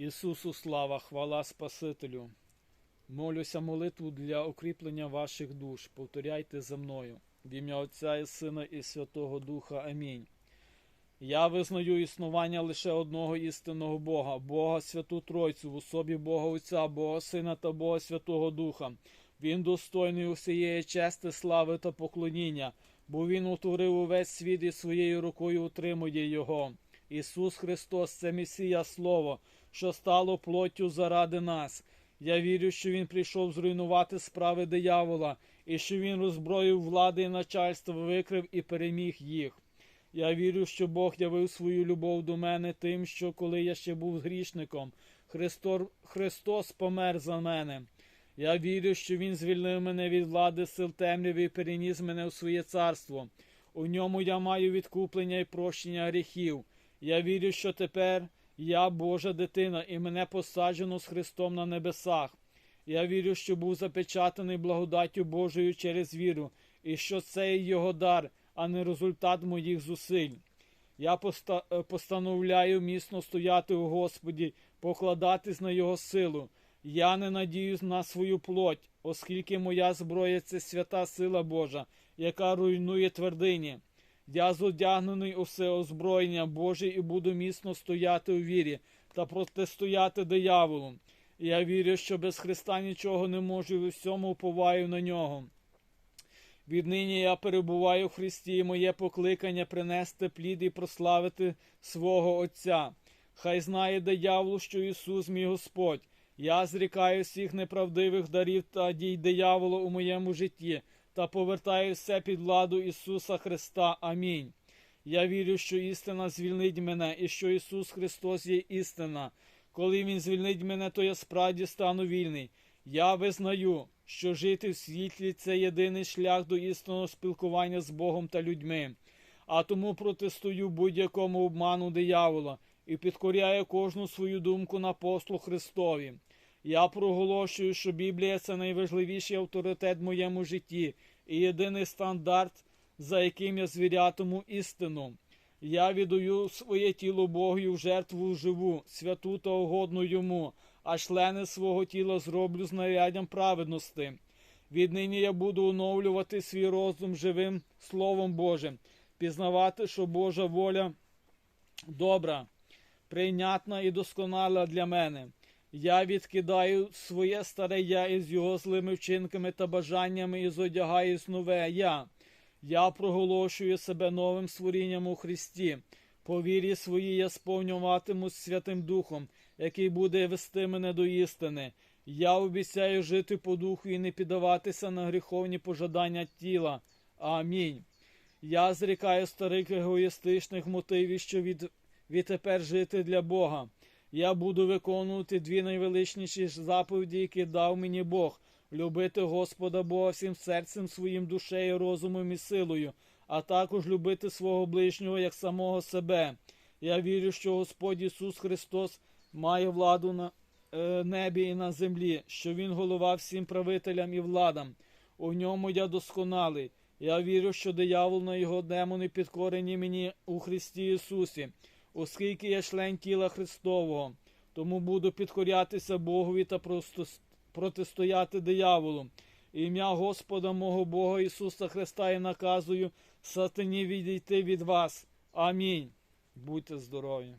Ісусу слава, хвала Спасителю. Молюся молитву для укріплення ваших душ. Повторяйте за мною. В ім'я Отця і Сина і Святого Духа. Амінь. Я визнаю існування лише одного істинного Бога, Бога Святу Тройцю, в особі Бога Отця, Бога Сина та Бога Святого Духа. Він достойний усієї чести, слави та поклоніння, бо Він утворив увесь світ і своєю рукою утримує його. Ісус Христос це Месія Слово, що стало плоттю заради нас. Я вірю, що Він прийшов зруйнувати справи диявола, і що Він роззброїв влади і начальство, викрив і переміг їх. Я вірю, що Бог явив свою любов до мене тим, що коли я ще був грішником, Христор, Христос помер за мене. Я вірю, що Він звільнив мене від влади сил темряви і переніс мене у своє царство. У ньому я маю відкуплення і прощення гріхів. Я вірю, що тепер я Божа дитина, і мене посаджено з Христом на небесах. Я вірю, що був запечатаний благодаттю Божою через віру, і що це його дар, а не результат моїх зусиль. Я поста- е, постановляю міцно стояти у Господі, покладатись на Його силу. Я не надіюсь на свою плоть, оскільки моя зброя це свята сила Божа, яка руйнує твердині. Я зодягнений у все озброєння Боже і буду міцно стояти у вірі та протистояти дияволу. Я вірю, що без Христа нічого не можу і всьому уповаю на нього. Віднині я перебуваю в Христі, і моє покликання принести плід і прославити свого Отця. Хай знає диявол, що Ісус мій Господь. Я зрікаю всіх неправдивих дарів та дій диявола у моєму житті та повертаю все під владу Ісуса Христа. Амінь. Я вірю, що істина звільнить мене і що Ісус Христос є істина. Коли Він звільнить мене, то я справді стану вільний. Я визнаю, що жити в світлі це єдиний шлях до істинного спілкування з Богом та людьми. А тому протестую будь-якому обману диявола і підкоряю кожну свою думку на послу Христові. Я проголошую, що Біблія це найважливіший авторитет в моєму житті і єдиний стандарт, за яким я звірятиму істину. Я віддаю своє тіло Богу в жертву живу, святу та угодну йому, а члени свого тіла зроблю знаряддям праведності. Віднині я буду оновлювати свій розум живим Словом Божим, пізнавати, що Божа воля добра, прийнятна і досконала для мене. Я відкидаю своє старе я із його злими вчинками та бажаннями і зодягаюсь нове я. Я проголошую себе новим створінням у Христі. По вірі своїй я сповнюватимусь Святим Духом, який буде вести мене до істини. Я обіцяю жити по духу і не піддаватися на гріховні пожадання тіла. Амінь. Я зрікаю старих егоїстичних мотивів, що від, відтепер жити для Бога. Я буду виконувати дві найвеличніші заповіді, які дав мені Бог любити Господа Бога всім серцем своїм душею, розумом і силою, а також любити свого ближнього як самого себе. Я вірю, що Господь Ісус Христос має владу на е, небі і на землі, що Він голова всім правителям і владам. У ньому я досконалий. Я вірю, що диявол на його демони підкорені мені у Христі Ісусі, оскільки я член тіла Христового, тому буду підкорятися Богові та протистояти дияволу. Ім'я Господа мого Бога Ісуса Христа і наказую сатані відійти від вас. Амінь. Будьте здорові.